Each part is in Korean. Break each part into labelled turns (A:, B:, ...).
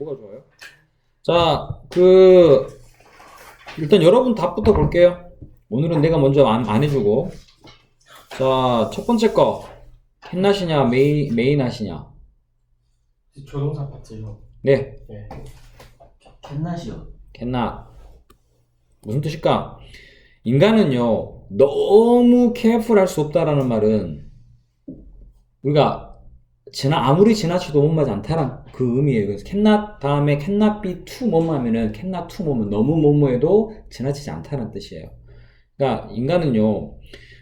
A: 뭐가 좋아요? 자, 그 일단 여러분 답부터 볼게요. 오늘은 내가 먼저 안, 안 해주고. 자, 첫 번째 거. 캔낫이냐, 메이, 메이낫이냐.
B: 조동사 파트요.
A: 네,
B: 네.
C: 캔낫이요.
A: 캔낫. 무슨 뜻일까? 인간은요, 너무 케어풀할 수 없다라는 말은 우리가 지나 아무리 지나쳐도 못마지 않다란 그 의미예요. 그래서 캔낫 다음에 캔낫 be too 뭐뭐 하면은 캔낫 too 너무 뭐뭐해도 지나치지 않다는 뜻이에요. 그러니까 인간은요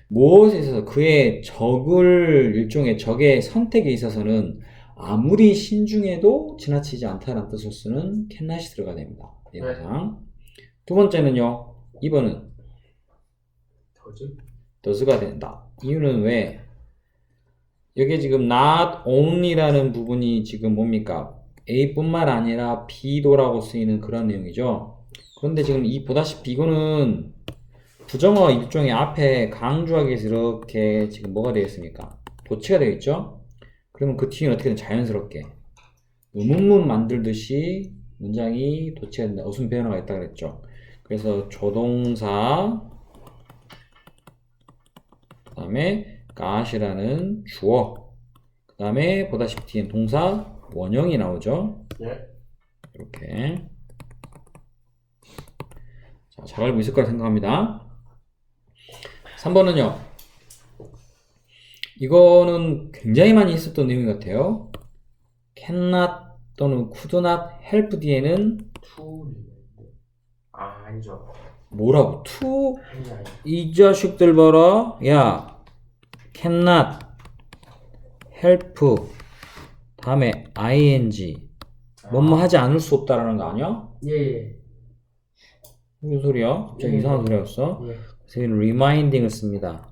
A: 무엇에 있어서 그의 적을 일종의 적의 선택에 있어서는 아무리 신중해도 지나치지 않다는 뜻을 쓰는 캔낫이 들어가야 됩니다. 내용상 두 번째는요 2번은
B: 더즈?
A: does가 된다. 이유는 왜? 여기에 지금 not only라는 부분이 지금 뭡니까? A뿐만 아니라 B도라고 쓰이는 그런 내용이죠. 그런데 지금 이 보다시피 이거는 부정어 일종의 앞에 강조하기 위해서 이렇게 지금 뭐가 되어 있습니까? 도치가 되어 있죠? 그러면 그 뒤에는 어떻게든 자연스럽게 의문문 만들듯이 문장이 도치가 된다. 어순 변화가 있다 그랬죠. 그래서 조동사 그 다음에 got이라는 주어 그 다음에 보다시피 뒤엔 동사 원형이 나오죠
B: 예.
A: 이렇게 자, 잘 알고 있을 거라 생각합니다 3번은요 이거는 굉장히 많이 있었던 내용 같아요 cannot 또는 could not help 뒤에는
B: 투. 아 아니죠.
A: 뭐라고 to. 이 자식들 봐라. 야, cannot help 다음에 ing 뭐뭐 하지 않을 수 없다라는 거 아니야?
B: 예.
A: 무슨 소리야? 갑자기
B: 예.
A: 이상한 소리였어.
B: 예.
A: 그래서 여기는 reminding을 씁니다.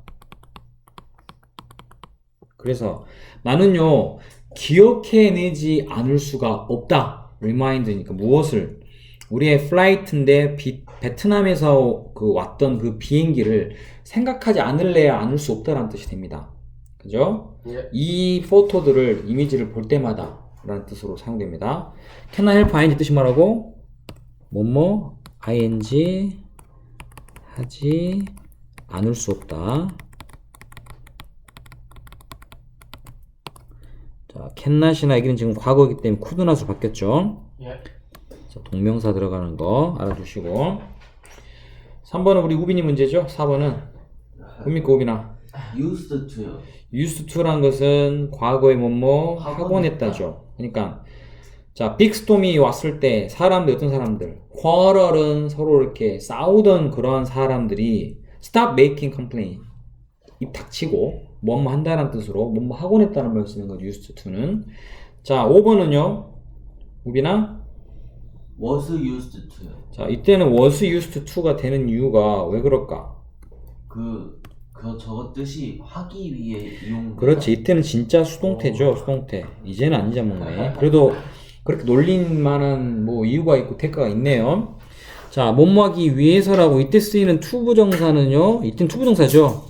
A: 그래서 나는요 기억해내지 않을 수가 없다. remind니까 무엇을 우리의 플라이트인데 비- 베트남에서 그 왔던 그 비행기를 생각하지 않을래야 않을 수 없다라는 뜻이 됩니다. 그죠?
B: 예.
A: 이 포토들을 이미지를 볼 때마다 라는 뜻으로 사용됩니다. can I help ing 뜻이 뭐라고? 뭐뭐 ing 하지 않을 수 없다. 자, cannot이나 여기는 지금 과거이기 때문에 could not으로 바뀌었죠.
B: 예.
A: 자, 동명사 들어가는 거 알아두시고 3번은 우리 우빈이 문제죠. 4번은 뭡니까
C: used to요.
A: used to란 것은 과거에 뭐뭐
C: 하곤
A: 했다죠. 그러니까 자 빅스톰이 왔을 때 사람들 어떤 사람들 quarrel은 서로 이렇게 싸우던 그러한 사람들이 stop making complaint 입 닥치고 뭐뭐 한다는 뜻으로 뭐뭐 하곤 했다는 말 쓰는 거죠. used to는 자 5번은요 우빈아
C: was used to요.
A: 자 이때는 was used to가 되는 이유가 왜 그럴까?
C: 그, 그 저거 뜻이 하기 위해 이용.
A: 그렇지. 이때는 진짜 수동태죠 수동태. 이제는 안 잊어먹네 그래도 그렇게 놀린 만한 뭐 이유가 있고 대가가 있네요. 자 뭐뭐하기 위해서라고 이때 쓰이는 투부정사는요 이때는 투부정사죠.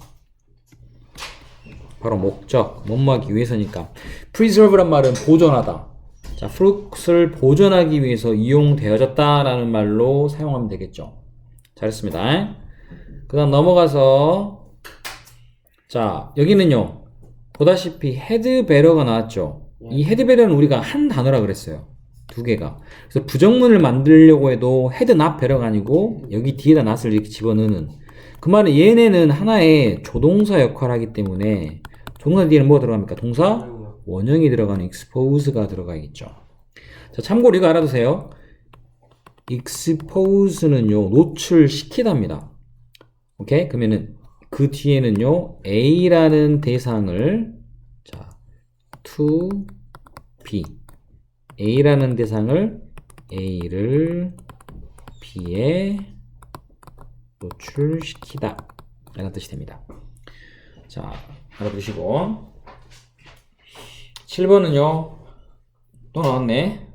A: 바로 목적 뭐뭐하기 위해서니까. preserve란 말은 보존하다. 자 fruit을 보존하기 위해서 이용되어졌다라는 말로 사용하면 되겠죠. 잘했습니다. 그 다음 넘어가서 자, 여기는요. 보다시피 헤드베러가 나왔죠. 이 헤드베러는 우리가 한 단어라 그랬어요. 두 개가. 그래서 부정문을 만들려고 해도 헤드 납 베러가 아니고 여기 뒤에다 낫을 이렇게 집어넣는. 그 말은 얘네는 하나의 조동사 역할을 하기 때문에 조동사 뒤에는 뭐가 들어갑니까? 동사. 원형이 들어가는 expose가 들어가겠죠. 자, 참고로 이거 알아두세요. expose는요, 노출시키답니다. 오케이? 그러면은 그 뒤에는요, A라는 대상을, 자, to B. A라는 대상을 A를 B에 노출시키다. 라는 뜻이 됩니다. 자, 알아두시고. 7번은요, 또 나왔네.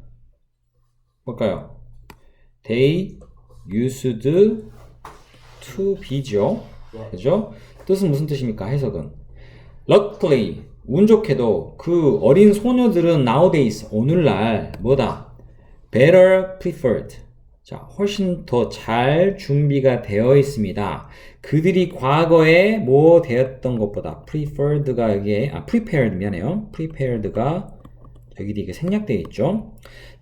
A: 뭘까요? They used to be죠. 그죠? 뜻은 무슨 뜻입니까? 해석은. Luckily, 운 좋게도 그 어린 소녀들은 nowadays, 오늘날, 뭐다? better preferred. 자, 훨씬 더 잘 준비가 되어 있습니다. 그들이 과거에 뭐 되었던 것보다 preferred가 여기에 아 prepared 미안해요. prepared가 여기 이게 생략되어 있죠.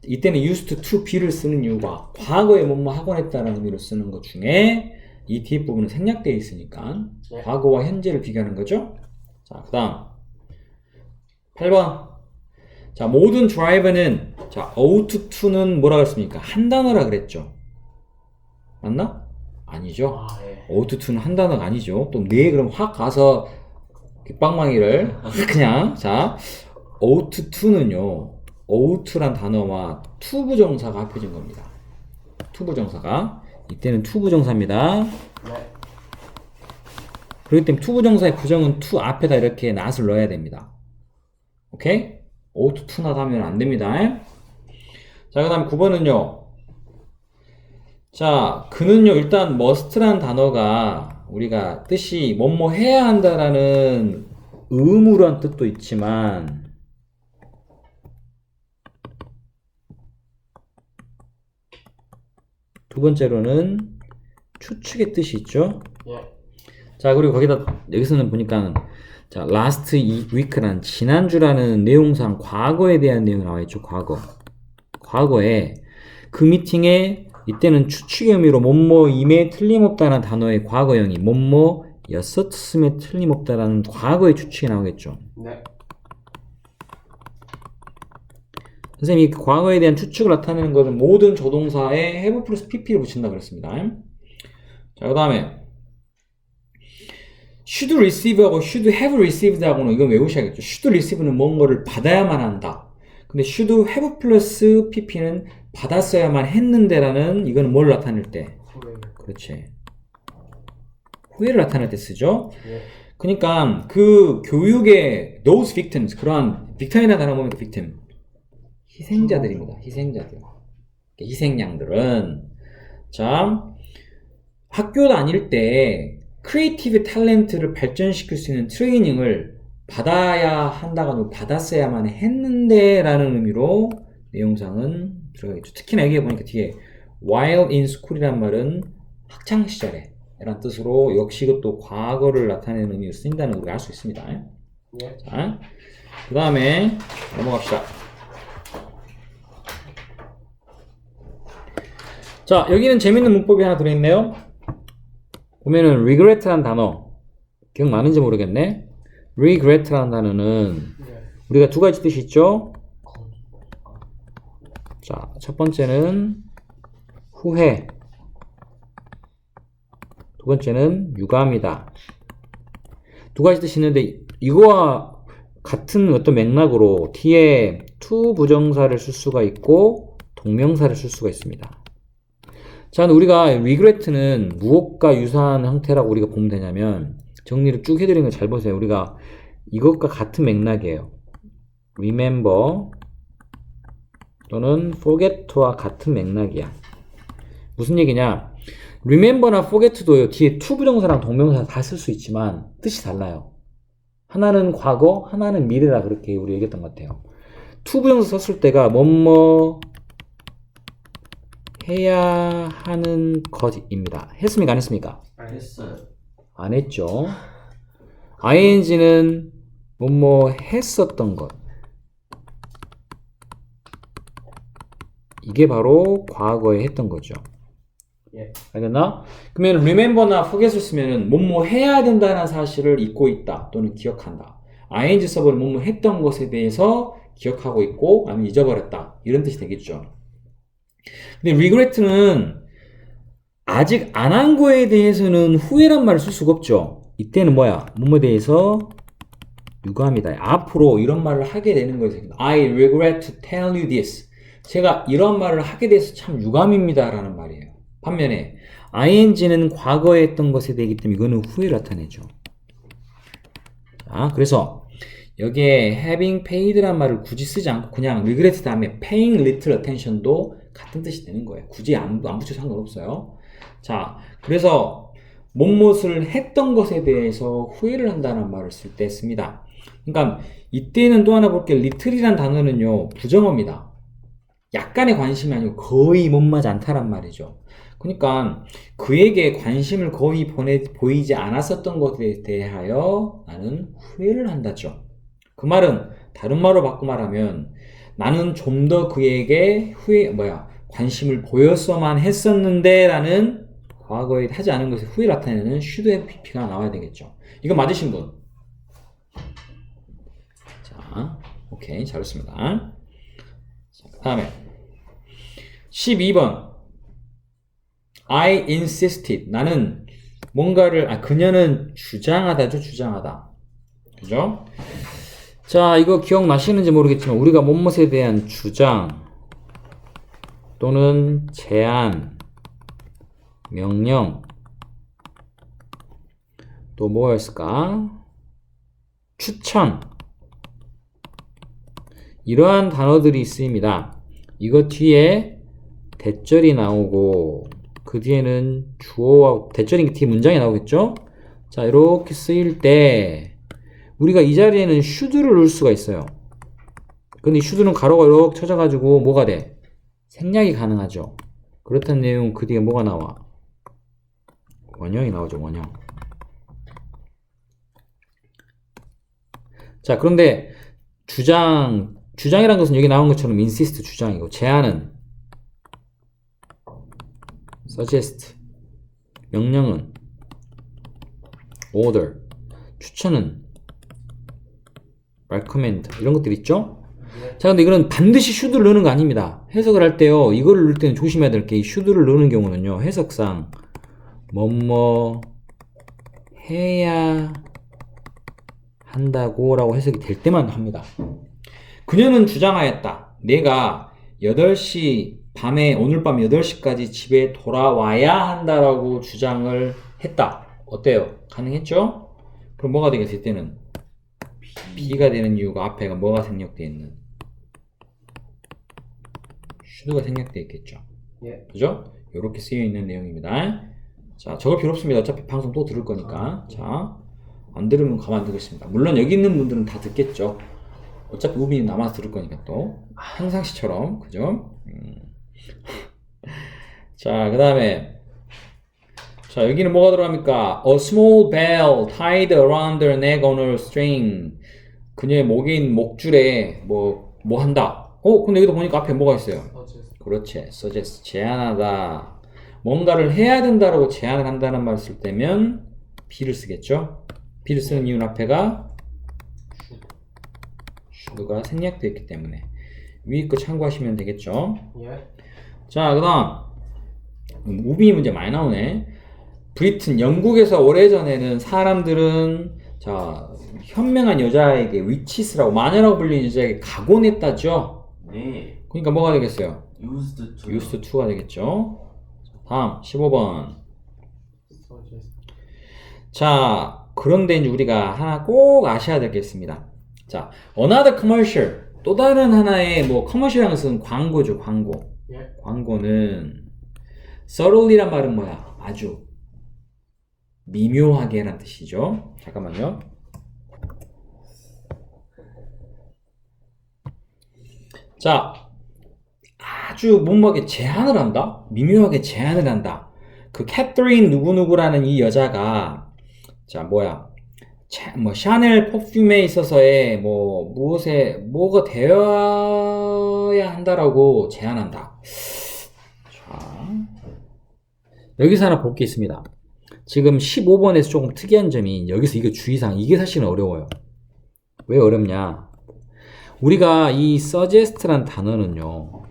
A: 이때는 used to be를 쓰는 이유가 과거에 뭐뭐 하곤 했다는 의미로 쓰는 것 중에 이 뒤에 부분은 생략되어 있으니까
B: 네.
A: 과거와 현재를 비교하는 거죠. 자, 그 다음 8번. 자, 모든 드라이버는 자, ought to는 뭐라 그랬습니까? 한 단어라 그랬죠. 맞나? 아니죠.
B: 아, 예.
A: ought to는 한 단어가 아니죠. 또 네 그럼 확 가서 그 빵망이를 확 그냥 자, ought to는요. ought란 단어와 to 부정사가 합해진 겁니다. to 부정사가 이때는 to 부정사입니다.
B: 네.
A: 그렇기 때문에 to 부정사의 부정은 to 앞에다 이렇게 not을 넣어야 됩니다. 오케이? ought 하면 안 됩니다. 자, 그 다음 9번은요. 자, 그는요, 일단 must란 단어가 우리가 뜻이 뭐뭐 해야 한다라는 의무란 뜻도 있지만 두 번째로는 추측의 뜻이 있죠.
B: 예.
A: 자, 그리고 거기다 여기서는 보니까 자, last week란 지난주라는 내용상 과거에 대한 내용이 나와 있죠. 과거. 과거에 그 미팅에 이때는 추측의 의미로 뭐뭐임에 틀림없다는 단어의 과거형이 뭐뭐였었음에 틀림없다라는 과거의 추측이 나오겠죠.
B: 네.
A: 선생님이 그 과거에 대한 추측을 나타내는 것은 모든 조동사에 have 플러스 pp를 붙인다 그랬습니다. 자, 그 다음에 should receive하고 should have received하고는 이건 외우셔야겠죠. should receive는 뭔가를 받아야만 한다. 근데 should have 플러스 pp는 받았어야만 했는데라는 이거는 뭘 나타낼 때? 그렇지. 후회를 나타낼 때 쓰죠.
B: 예.
A: 그러니까 그 교육의 those victims 그러한 빅터이나 단어 보면 victim 희생자들입니다. 희생자들. 희생양들은 자 학교 다닐 때 크리에이티브 탤런트를 발전시킬 수 있는 트레이닝을 받아야 한다가 받았어야만 했는데 라는 의미로 내용상은 들어가겠죠. 특히나 여기에 보니까 뒤에 while in school이란 말은 학창 시절에 이란 뜻으로 역시 이것도 과거를 나타내는 의미로 쓰인다는 걸 알 수 있습니다.
B: 예.
A: 자, 그 다음에 넘어갑시다. 자, 여기는 재밌는 문법이 하나 들어있네요. 보면은 regret라는 단어 기억나는지 모르겠네. regret라는 단어는
B: 예.
A: 우리가 두 가지 뜻이 있죠.
B: 거-
A: 자, 첫 번째는 후회. 두 번째는 유감이다. 두 가지 뜻이 있는데 이거와 같은 어떤 맥락으로 뒤에 to 부정사를 쓸 수가 있고 동명사를 쓸 수가 있습니다. 자, 우리가 regret는 무엇과 유사한 형태라고 우리가 보면 되냐면 정리를 쭉 해드리는 거 잘 보세요. 우리가 이것과 같은 맥락이에요. remember 또는 forget와 같은 맥락이야. 무슨 얘기냐? remember나 forget도 뒤에 to 부정사랑 동명사 다 쓸 수 있지만 뜻이 달라요. 하나는 과거, 하나는 미래라 그렇게 우리 얘기했던 것 같아요. to 부정사 썼을 때가 뭐뭐 해야 하는 것입니다. 했습니까? 안 했습니까?
B: 안 했어.
C: 했어요.
A: 안 했죠. ing는 뭐뭐 했었던 것. 이게 바로 과거에 했던 거죠.
B: 예.
A: 알겠나? 그러면 remember나 forget을 쓰면은 뭐뭐 해야 된다는 사실을 잊고 있다 또는 기억한다. ing 서버는 뭐뭐 했던 것에 대해서 기억하고 있고 아니면 잊어버렸다 이런 뜻이 되겠죠. 근데 regret는 아직 안 한 거에 대해서는 후회란 말을 쓸 수가 없죠. 이때는 뭐야? 뭐뭐에 대해서 유감이다. 앞으로 이런 말을 하게 되는 거예요. I regret to tell you this. 제가 이런 말을 하게 돼서 참 유감입니다 라는 말이에요. 반면에 ing는 과거에 했던 것에 대기 때문에 이거는 후회를 나타내죠. 자, 그래서 여기에 having paid란 말을 굳이 쓰지 않고 그냥 regret 다음에 paying little attention도 같은 뜻이 되는 거예요. 굳이 안, 안 붙여도 상관없어요. 자, 그래서 못못을 했던 것에 대해서 후회를 한다는 말을 쓸 때 씁니다. 그러니까 이때는 또 하나 볼게요. little이란 단어는요, 부정어입니다. 약간의 관심이 아니고 거의 못마지 않다란 말이죠. 그러니까 그에게 관심을 거의 보내, 보이지 않았었던 것에 대하여 나는 후회를 한다죠. 그 말은 다른 말로 바꿔 말하면 나는 좀 더 그에게 후회 뭐야 관심을 보였어만 했었는데 라는 과거에 하지 않은 것에 후회를 나타내는 should have pp가 나와야 되겠죠. 이거 맞으신 분? 자, 오케이 잘했습니다. 자, 그 다음에 12번 I insisted 나는 뭔가를 아 그녀는 주장하다죠 주장하다 그죠? 자 이거 기억나시는지 모르겠지만 우리가 몸못에 대한 주장 또는 제안 명령 또 뭐였을까 추천 이러한 단어들이 있습니다 이거 뒤에 대절이 나오고 그 뒤에는 주어와 대절이 뒤에 문장이 나오겠죠? 자, 이렇게 쓰일 때 우리가 이 자리에는 should를 넣을 수가 있어요. 근데 이 should는 가로가 이렇게 쳐져가지고 뭐가 돼? 생략이 가능하죠. 그렇다는 내용 그 뒤에 뭐가 나와? 원형이 나오죠, 원형. 자, 그런데 주장, 주장이란 것은 여기 나온 것처럼 insist 주장이고 제안은 suggest 명령은 order 추천은 recommend 이런 것들 있죠? 자 근데 이거는 반드시 should를 넣는 거 아닙니다 해석을 할 때요 이거를 넣을 때는 조심해야 될 게이 should를 넣는 경우는요 해석상 뭐뭐 해야 한다고 라고 해석이 될 때만 합니다 그녀는 주장하였다 내가 8시 밤에 오늘 밤 8시까지 집에 돌아와야 한다라고 주장을 했다. 어때요? 가능했죠? 그럼 뭐가 되겠어 이때는? B가 되는 이유가 앞에가 뭐가 생략되어 있는? should가 생략되어 있겠죠.
B: 예.
A: 그죠? 이렇게 쓰여 있는 내용입니다. 자, 적을 필요 없습니다. 어차피 방송 또 들을 거니까. 자, 안 들으면 가만 두겠습니다. 물론 여기 있는 분들은 다 듣겠죠. 어차피 우빈이 남아서 들을 거니까 또 항상시처럼 그죠? 음. 자, 그 다음에 자 여기는 뭐가 들어갑니까? A small bell tied around her neck on a string. 그녀의 목에 있는 목줄에 뭐 뭐 한다. 어, 근데 여기도 보니까 앞에 뭐가 있어요? 그렇지. suggest 제안하다. 뭔가를 해야 된다라고 제안을 한다는 말을 쓸 때면 be를 쓰겠죠? be를 쓰는 이유는 앞에가 should가 생략되어 있기 때문에 위에 거 참고하시면 되겠죠?
B: 예.
A: 자, 그 다음. 무비 문제 많이 나오네. 브리튼, 영국에서 오래전에는 사람들은, 자, 현명한 여자에게 위치스라고, 마녀라고 불리는 여자에게 각오했다죠?
C: 네.
A: 그러니까 뭐가 되겠어요?
C: used to
A: used to가 되겠죠? 다음, 15번.
B: 서제스
A: 자, 그런데 이제 우리가 하나 꼭 아셔야 있습니다. 자, another commercial. 또 다른 하나의 뭐, commercial이라는 것은 광고죠, 광고.
B: 예.
A: 광고는 subtly란 말은 뭐야? 아주 미묘하게란 뜻이죠. 잠깐만요. 자, 아주 몸먹에 제안을 한다? 미묘하게 제안을 한다. 그 캐트린 누구누구라는 이 여자가 자 뭐야? 차- 뭐 샤넬 퍼퓸에 있어서의 뭐 무엇에 뭐가 되어야 한다라고 제안한다. 자, 여기서 하나 볼 게 있습니다. 지금 15번에서 조금 특이한 점이 여기서 이게 주의사항 이게 사실은 어려워요. 왜 어렵냐? 우리가 이 suggest란 단어는요.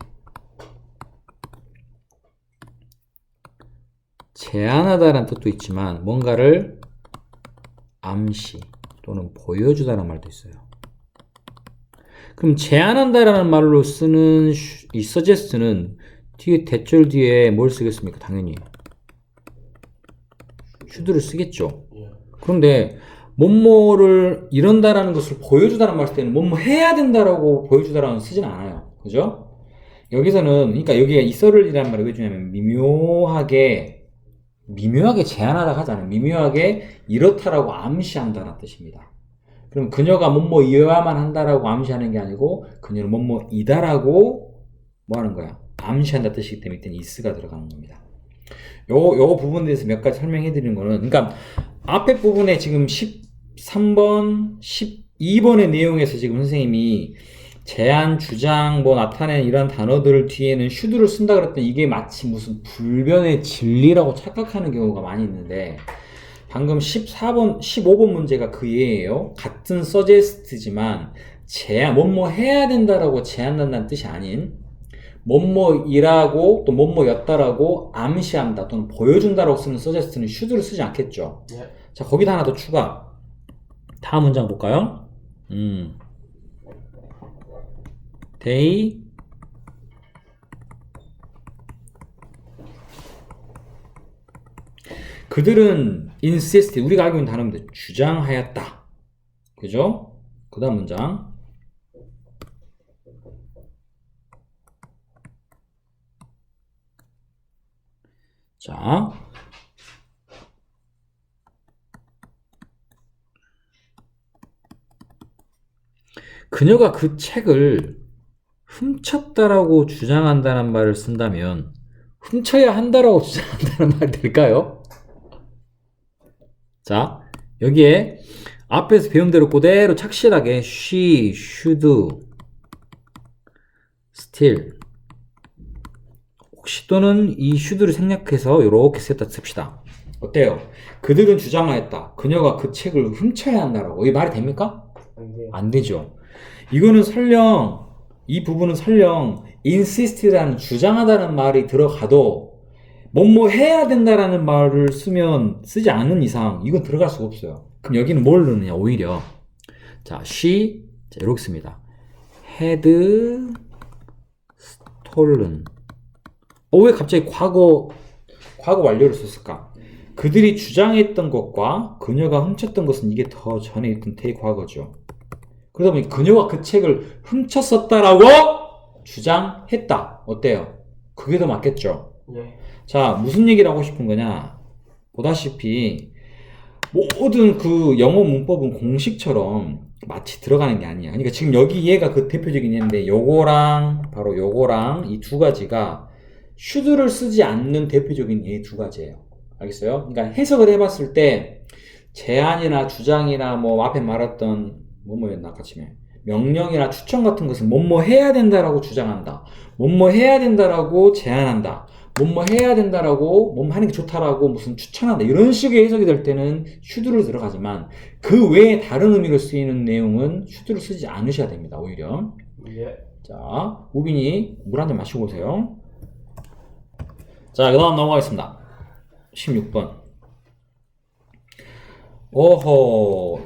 A: 제안하다라는 뜻도 있지만 뭔가를 암시 또는 보여주다라는 말도 있어요. 그럼 제안한다라는 말로 쓰는 슈- 이 suggest는 뒤에 대절 뒤에 뭘 쓰겠습니까? 당연히 should를 쓰겠죠.
B: 예.
A: 그런데 뭐뭐를 이런다라는 것을 보여주다라는 말쓸 때는 뭐뭐 해야 된다라고 보여주다라는 쓰진 않아요. 그죠? 여기서는 그러니까 여기가 이서를이라는 말이 왜 주냐면 미묘하게 미묘하게 제안하다 하잖아요. 미묘하게 이렇다라고 암시한다는 뜻입니다. 그럼 그녀가 뭐뭐이어야만 한다라고 암시하는 게 아니고 그녀는 뭐뭐이다라고 뭐 하는 거야? 암시한다 뜻이기 때문에 이때는 is가 들어가는 겁니다. 요, 요 부분에 대해서 몇 가지 설명해 드리는 거는, 그러니까 앞에 부분에 지금 13번, 12번의 내용에서 지금 선생님이 제안, 주장, 뭐 나타내는 이런 단어들 뒤에는 should를 쓴다 그랬더니 이게 마치 무슨 불변의 진리라고 착각하는 경우가 많이 있는데 방금 14번, 15번 문제가 그 예예요. 같은 suggest지만 제안, 뭐뭐 해야 된다라고 제안한다는 뜻이 아닌 뭐뭐이라고 또 뭐뭐였다라고 암시한다 또는 보여준다라고 쓰는 suggest는 should를 쓰지 않겠죠.
B: 예.
A: 자, 거기다 하나 더 추가. 다음 문장 볼까요? 음. They 그들은 insist 우리가 알고 있는 단어인데 주장하였다. 그죠? 그 다음 문장. 자, 그녀가 그 책을 훔쳤다라고 주장한다는 말을 쓴다면 훔쳐야 한다라고 주장한다는 말이 될까요? 자, 여기에 앞에서 배운 대로 그대로 착실하게 she, should, still 혹 시 또는 이 should를 생략해서 이렇게 썼다 씁시다. 어때요? 그들은 주장하였다. 그녀가 그 책을 훔쳐야 한다라고. 이게 말이 됩니까?
B: 안 돼요.
A: 안 되죠. 이거는 설령 이 부분은 설령 insist라는 주장하다는 말이 들어가도 뭐뭐 해야 된다라는 말을 쓰면 쓰지 않는 이상 이건 들어갈 수가 없어요. 그럼 여기는 뭘 넣느냐 오히려 자 she 자 이렇게 씁니다. had stolen 어 왜 갑자기 과거 과거 완료를 썼을까? 그들이 주장했던 것과 그녀가 훔쳤던 것은 이게 더 전에 있던 대과거죠. 그러다 보니 그녀가 그 책을 훔쳤었다라고 주장했다. 어때요? 그게 더 맞겠죠?
B: 예.
A: 자, 무슨 얘기를 하고 싶은 거냐? 보다시피 모든 그 영어 문법은 공식처럼 마치 들어가는 게 아니야. 그러니까 지금 여기 얘가 그 대표적인 예인데 요거랑 바로 요거랑 이 두 가지가 should를 쓰지 않는 대표적인 예 두 가지예요. 알겠어요? 그러니까 해석을 해봤을 때 제안이나 주장이나 뭐 앞에 말했던 뭐뭐였나 아까 침에 명령이나 추천 같은 것은 뭐뭐 해야 된다라고 주장한다. 뭐뭐 해야 된다라고 제안한다. 뭐뭐 해야 된다라고 뭐뭐 하는 게 좋다라고 무슨 추천한다. 이런 식의 해석이 될 때는 should를 들어가지만 그 외에 다른 의미로 쓰이는 내용은 should를 쓰지 않으셔야 됩니다. 오히려.
B: 예.
A: 자, 우빈이 물 한 잔 마시고 오세요. 자, 그 다음 넘어가겠습니다. 16번. 오호.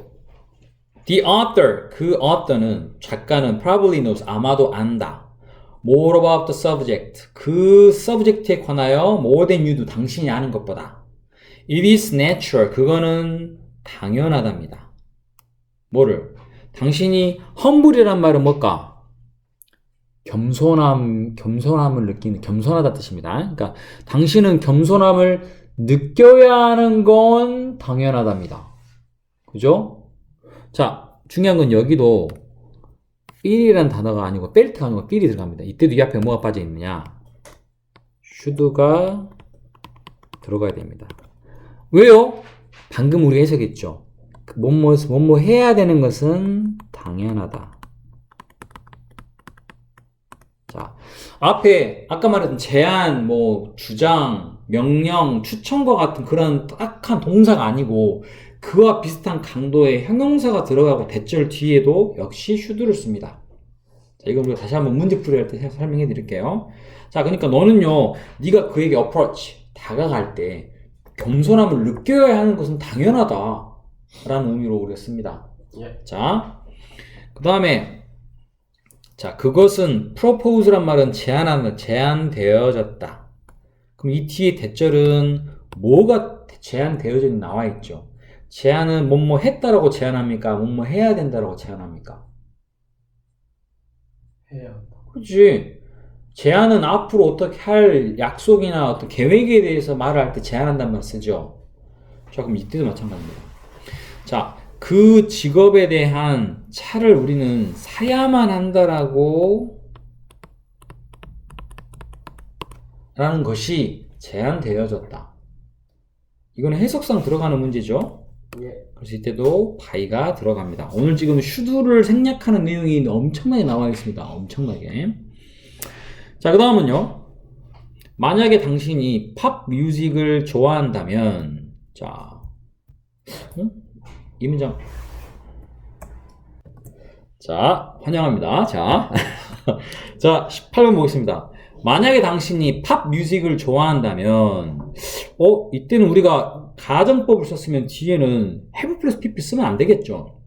A: The author, 그 author는, 작가는 probably knows, 아마도 안다. More about the subject, 그 subject에 관하여 more than you do, 당신이 아는 것보다. It is natural, 그거는 당연하답니다. 뭐를? 당신이 humble이란 말은 뭘까? 겸손함, 겸손함을 느끼는, 겸손하다 뜻입니다. 그러니까, 당신은 겸손함을 느껴야 하는 건 당연하답니다. 그죠? 자, 중요한 건 여기도, 삘이라는 단어가 아니고, 벨트가 아니고, 삘이 들어갑니다. 이때도 이 앞에 뭐가 빠져 있느냐? should가 들어가야 됩니다. 왜요? 방금 우리가 해석했죠. 그 뭐뭐, 뭐뭐 해야 되는 것은 당연하다. 자, 앞에 아까 말했던 제안, 뭐 주장, 명령, 추천과 같은 그런 딱한 동사가 아니고 그와 비슷한 강도의 형용사가 들어가고 대절 뒤에도 역시 should를 씁니다. 자, 이거 우리가 다시 한번 문제 풀이 할 때 설명해 드릴게요. 자, 그러니까 너는요, 네가 그에게 approach, 다가갈 때 겸손함을 느껴야 하는 것은 당연하다. 라는 의미로 우리가 씁니다.
B: 예.
A: 자, 그 다음에, 자, 그것은 propose란 말은 제안하는, 제안되어졌다. 그럼 이 뒤에 대절은 뭐가 제안되어져 나와 있죠? 제안은 뭐뭐 했다라고 제안합니까? 뭐뭐 해야 된다라고 제안합니까?
B: 해야.
A: 그렇지. 제안은 앞으로 어떻게 할 약속이나 어떤 계획에 대해서 말을 할 때 제안한다는 말 쓰죠. 자, 그럼 이때도 마찬가지입니다. 자, 그 직업에 대한 차를 우리는 사야만 한다라고 라는 것이 제한되어졌다. 이거는 해석상 들어가는 문제죠.
B: 예.
A: 그래서 이때도 by가 들어갑니다. 오늘 지금 should를 생략하는 내용이 엄청나게 나와 있습니다. 엄청나게. 자, 그 다음은요. 만약에 당신이 팝 뮤직을 좋아한다면, 자, 어? 이 문장. 자, 환영합니다. 자, 자, 18번 보겠습니다. 만약에 당신이 팝 뮤직을 좋아한다면, 어, 이때는 우리가 가정법을 썼으면 뒤에는 have 플러스 pp 쓰면 안 되겠죠.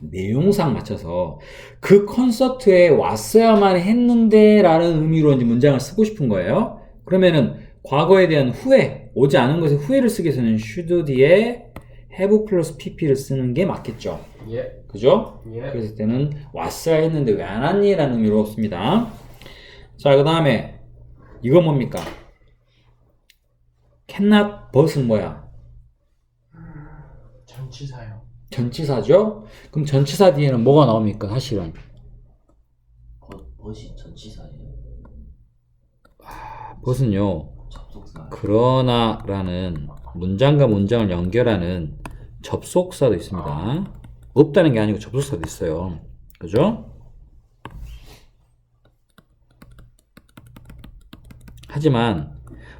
A: 내용상 맞춰서 그 콘서트에 왔어야만 했는데 라는 의미로 이제 문장을 쓰고 싶은 거예요. 그러면은 과거에 대한 후회, 오지 않은 것에 후회를 쓰기 위해서는 should 뒤에 have 플러스 pp를 쓰는 게 맞겠죠.
B: 예.
A: 그죠?
B: 예.
A: 그랬을 때는 왔어야 했는데 왜 안 왔니? 라는 의미로 씁니다. 자, 그 다음에 이건 뭡니까? cannot but은 뭐야?
B: 전치사요.
A: 전치사죠? 그럼 전치사 뒤에는 뭐가 나옵니까? 사실은
C: 버, 버시 전치사예요.
A: but은요
C: 접속사.
A: 그러나라는 문장과 문장을 연결하는 접속사도 있습니다. 없다는 게 아니고 접속사도 있어요. 그죠? 하지만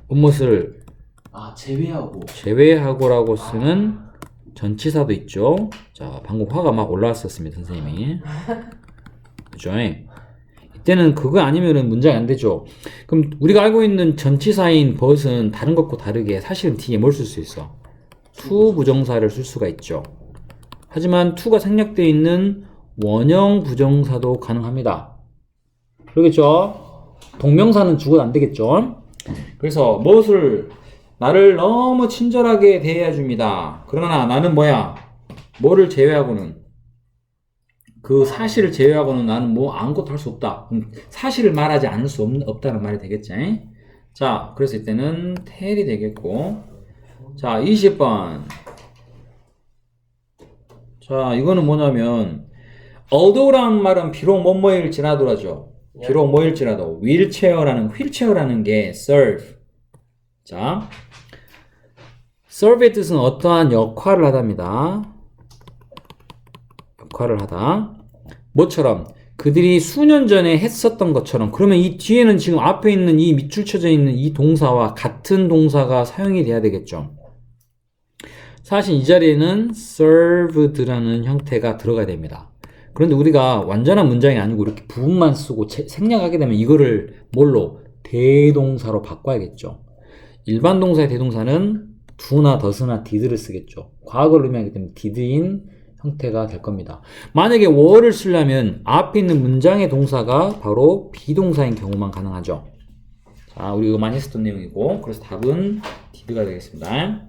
A: 무엇을
C: 아 제외하고.
A: 제외하고라고 쓰는 전치사도 있죠. 자, 방금 화가 막 올라왔었습니다, 선생님이. 그죠? 이때는 그거 아니면은 문장이 안 되죠. 그럼 우리가 알고 있는 전치사인 벗은 다른 것과 다르게 사실은 뒤에 뭘 쓸 수 있어? to 부정사를 쓸 수가 있죠. 하지만 to가 생략되어 있는 원형 부정사도 가능합니다. 그러겠죠? 동명사는 죽어도 안 되겠죠? 그래서 무엇을 나를 너무 친절하게 대해야 줍니다. 그러나 나는 뭐야? 뭐를 제외하고는 그 사실을 제외하고는 나는 뭐 아무것도 할 수 없다. 음, 사실을 말하지 않을 수 없, 없다는 말이 되겠지. 자, 그래서 이때는 텔이 되겠고. 자, 20번. 자, 이거는 뭐냐면 although라는 말은 비록 뭐뭐일지라도라죠. 비록 뭐일지라도 휠체어라는 휠체어라는 게 serve. 자, serve의 뜻은 어떠한 역할을 하답니다. 역할을 하다. 뭐처럼 그들이 수년 전에 했었던 것처럼 그러면 이 뒤에는 지금 앞에 있는 이 밑줄 쳐져 있는 이 동사와 같은 동사가 사용이 돼야 되겠죠. 사실 이 자리에는 served라는 형태가 들어가야 됩니다. 그런데 우리가 완전한 문장이 아니고 이렇게 부분만 쓰고 제- 생략하게 되면 이거를 뭘로 대동사로 바꿔야겠죠. 일반 동사의 대동사는 do나 does나 did를 쓰겠죠. 과거를 의미하기 때문에 did인 형태가 될 겁니다. 만약에 were를 쓰려면 앞에 있는 문장의 동사가 바로 비동사인 경우만 가능하죠. 자, 우리 이거 많이 했었던 내용이고 그래서 답은 did가 되겠습니다.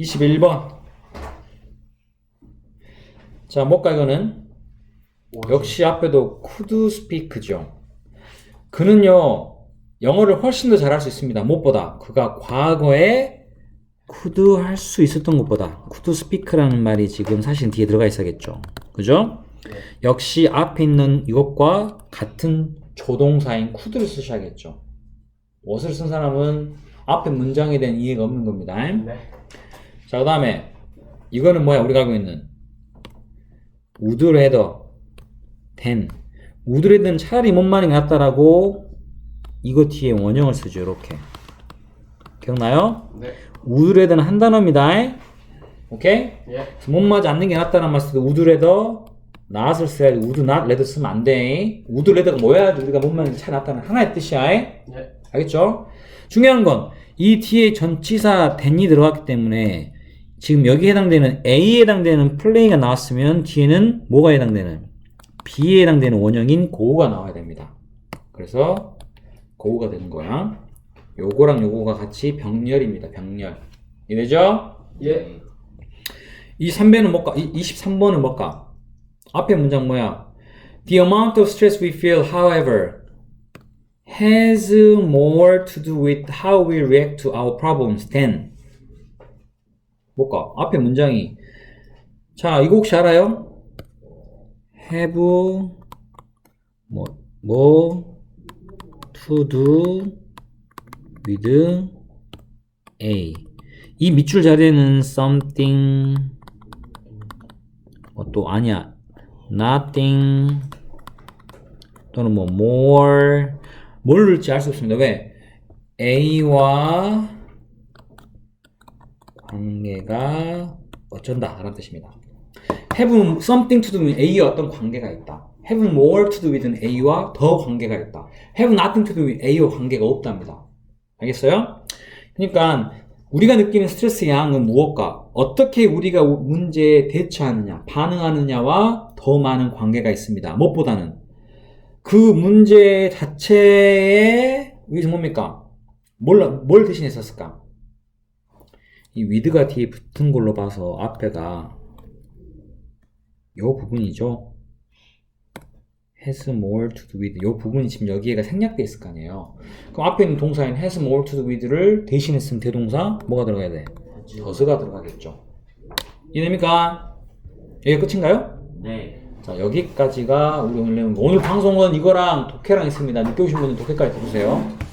A: 21번 자, 뭘까 이거는 역시 앞에도 could speak죠. 그는요 영어를 훨씬 더 잘할 수 있습니다. 무엇보다 그가 과거에 could 할수 있었던 것보다 could speak라는 말이 지금 사실 뒤에 들어가 있어야겠죠. 그죠? 역시 앞에 있는 이것과 같은 조동사인 could를 쓰셔야겠죠. what을 쓴 사람은 앞에 문장에 대한 이해가 없는 겁니다.
B: 네.
A: 자, 그 다음에 이거는 뭐야? 우리가 알고 있는 would rather than would rather는 차라리 뭔 말이 낫다라고 이거 뒤에 원형을 쓰죠. 이렇게 기억나요?
B: 네.
A: Rather는 한 단어입니다. 오케이?
B: 예.
A: 뭔 말이 않는 게 낫다는 말 쓰고 would rather not을 써야지 would not rather 쓰면 안 돼. would rather가 뭐야? 우리가 뭔 말이 차 낫다는 하나의 뜻이야.
B: 예.
A: 알겠죠? 중요한 건 이 뒤에 전치사 than이 들어갔기 때문에 지금 여기 해당되는 A에 해당되는 플레이가 나왔으면 뒤에는 뭐가 해당되는 B에 해당되는 원형인 고우가 나와야 됩니다. 그래서 고우가 되는 거야. 요거랑 요거가 같이 병렬입니다. 병렬. 이해되죠?
B: 예.
A: 이 3번은 뭘까? 이 23번은 뭘까? 앞에 문장 뭐야? The amount of stress we feel, however, has more to do with how we react to our problems than 뭘까? 앞에 문장이 자, 이거 혹시 알아요? have 뭐, 뭐 to do with A. 이 밑줄 자리에는 something 어, 또 아니야 nothing 또는 뭐 more 뭘 넣을지 알 수 없습니다. 왜? A와 관계가 어쩐다 라는 뜻입니다. have something to do with A와 어떤 관계가 있다. have more to do with A와 더 관계가 있다. have nothing to do with A와 관계가 없답니다. 알겠어요? 그러니까 우리가 느끼는 스트레스 양은 무엇과 어떻게 우리가 문제에 대처하느냐, 반응하느냐와 더 많은 관계가 있습니다. 무엇보다는 그 문제 자체에 위에서 뭡니까? 뭘, 뭘 대신했었을까? 이 위드가 뒤에 붙은 걸로 봐서 앞에가 요 부분이죠. Has more to do with 요 부분이 지금 여기에가 생략돼 있을 거 아니에요. 그럼 앞에 있는 동사인 has more to do with를 대신했으면 대동사 뭐가 들어가야 돼? does가 들어가겠죠. 이해됩니까? 여기가 끝인가요?
C: 네.
A: 자 여기까지가 우리 오늘 오늘 방송은 이거랑 독해랑 있습니다. 늦게 오신 분은 독해까지 들으세요.